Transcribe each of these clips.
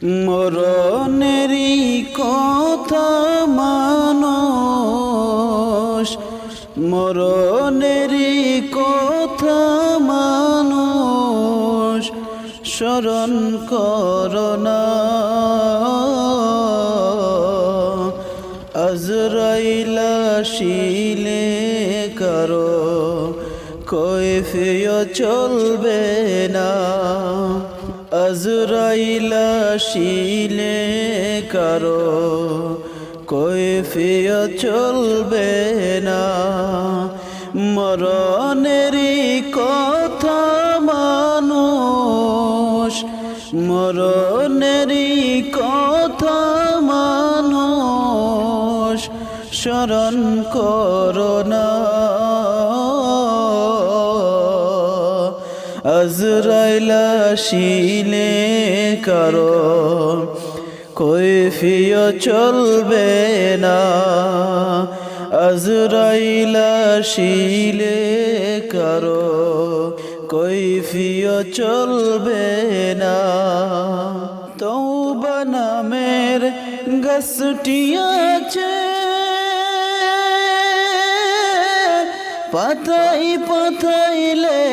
মরণেরই কথা মানুষ মরণেরই কথা মানুষ স্মরণ করোনা আজরাইলা শিলে করো কৈফিয় চলবে না। আজরাইলা শিলে করো কৈফিয় চলবে না। মরণেরই কথা মানুষ মরণেরই কথা মানুষ স্মরণ করোনা আজরাইলা শিলে কারও কৈফিয় চলবে না। আজরাইলা শিলে কারও কৈফিয় চলবে না। তৌবা নামের গাছটি আছে। পাতাই পাতাই লেখা আছে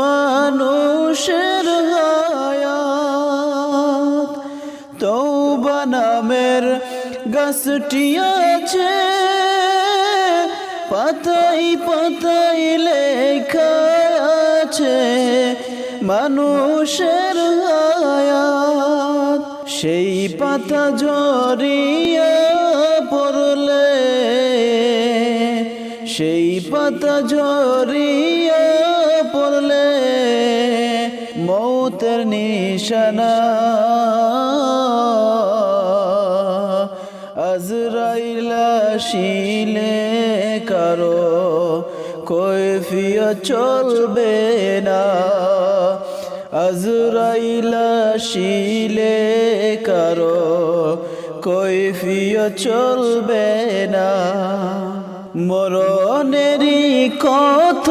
মানুষের হায়াত। তৌবা নামের গাছটি আছে। পাতাই পাতাই লেখা আছে। মানুষের হায়াত। সেই পাতা জড়িয়ে পড়লে, সেই পাতা জড়িয়ে নিশানা। আজরাইলা শিলে কারও কৈফিয়া চলবে না। আজরাইলা শিলে কারও কৈফিয়া চলবে না। মরণেরই কথা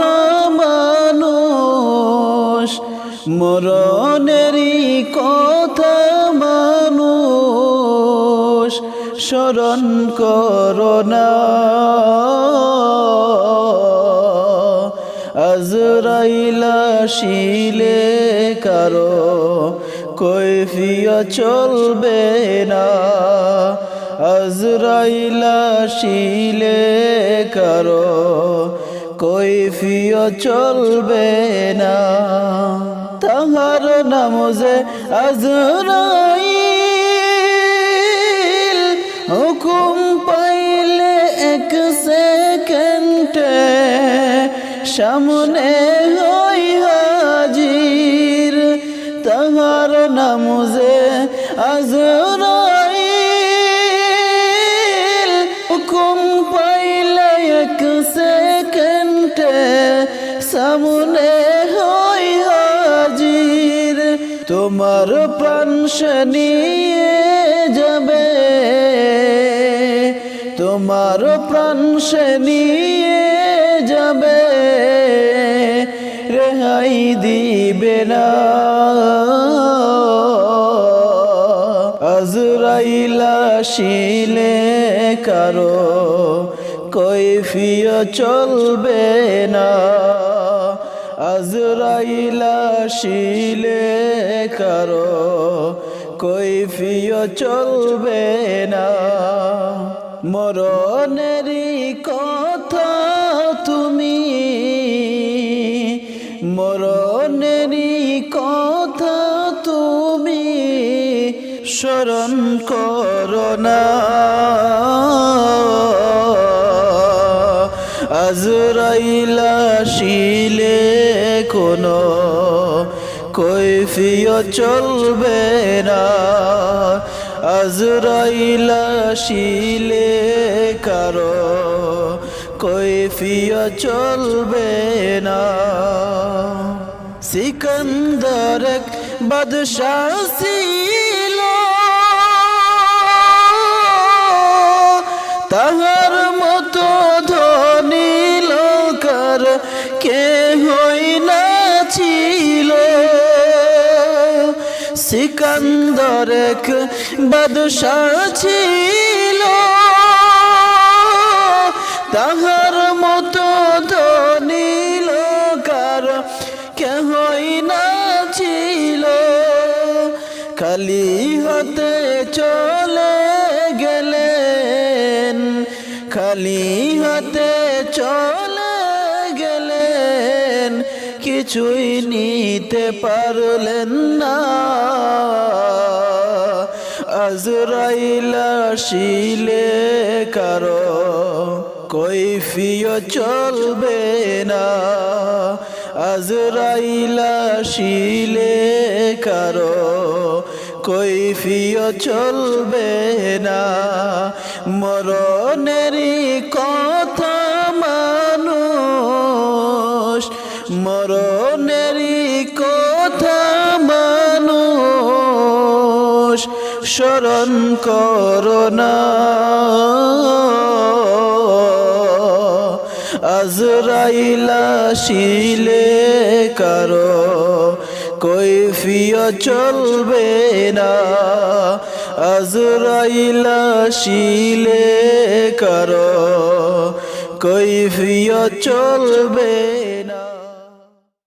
মরণেরই কথা মানুষ স্মরণ করোনা আজরাইলা শিলে কারও কৈফিয় চলবে না। আজরাইলা শিলে কারও কৈফিয় চলবে না। তাহার নামজে আজরাইল, হুকুম পাইলে এক সেকেন্ডে সামনে হই হাজির। তাহার নামজে আজরাইল, হুকুম পাইলে এক সেকেন্ডে সামনে তোমার প্রাণ নিয়ে যাবে। তোমার প্রাণ নিয়ে যাবে। রেহাই দিবে না। আজরাইলা শিলে কারও কৈফিয়া চলবে না। আজরাইলা শিলে কারও কৈফিয়া চলবে না। মরণেরই কথা তুমি মরণেরই কথা তুমি স্মরণ করোনা আজরাইলা শিলে কোনো কৈফিয় চলবে না। আজরাইলা শিলে কারও কৈফিয় চলবে না। সিকন্দর বাদশাহ ছিল। তাহার মতো ধনী লোকার কে সিকান্দর এক বাদশাহ ছিল। তাহার মতো ধনী লোকার কেহই না ছিল। খালি হতে চলে গেলেন, খালি হাতে কিছুই নিতে পারলেন না। আজরাইলা শিলে কারও কৈফিও চলবে না। আজরাইলা শিলে কারও কৈফিও চলবে না। মরণেরই কথা মরণেরই কথা মানুষ স্মরণ করোনা আজরাইলা শিলে কারও কৈফিয় চলবে না। আজরাইলা শিলে কারও কৈফিয় চলবে